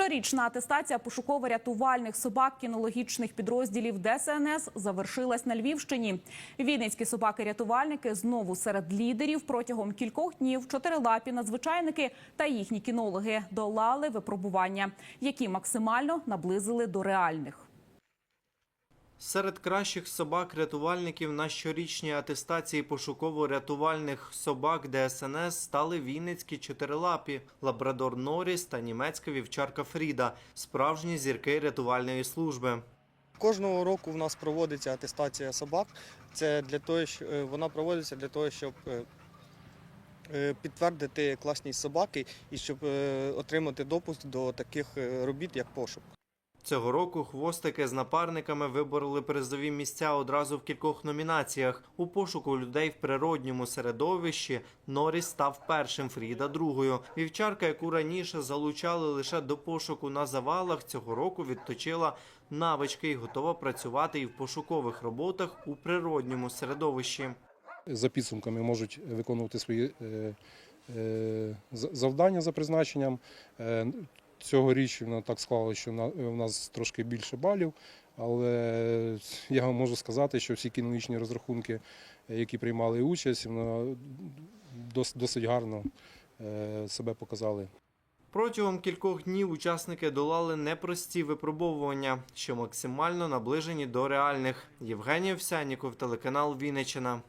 Щорічна атестація пошуково-рятувальних собак кінологічних підрозділів ДСНС завершилась на Львівщині. Вінницькі собаки-рятувальники знову серед лідерів протягом кількох днів чотирилапі надзвичайники та їхні кінологи долали випробування, які максимально наблизили до реальних. Серед кращих собак-рятувальників на щорічній атестації пошуково-рятувальних собак ДСНС стали вінницькі чотирилапі, лабрадор Норріс та німецька вівчарка Фріда, справжні зірки рятувальної служби. Кожного року в нас проводиться атестація собак. Це для того, що е, вона проводиться для того, щоб е, е, підтвердити класність собаки і щоб отримати допуск до таких робіт, як пошук. Цього року хвостики з напарниками вибороли призові місця одразу в кількох номінаціях. У пошуку людей в природньому середовищі Норріс став першим, Фріда другою. Вівчарка, яку раніше залучали лише до пошуку на завалах, цього року відточила навички і готова працювати і в пошукових роботах у природньому середовищі. за підсумками можуть виконувати свої е, е, завдання за призначенням. Е, Цьогоріч так склалося, що в нас трошки більше балів, але я вам можу сказати, що всі кінологічні розрахунки, е, які приймали участь, досить гарно е, себе показали. Протягом кількох днів учасники долали непрості випробовування, що максимально наближені до реальних. Євгеній Овсяніков, телеканал Вінниччина.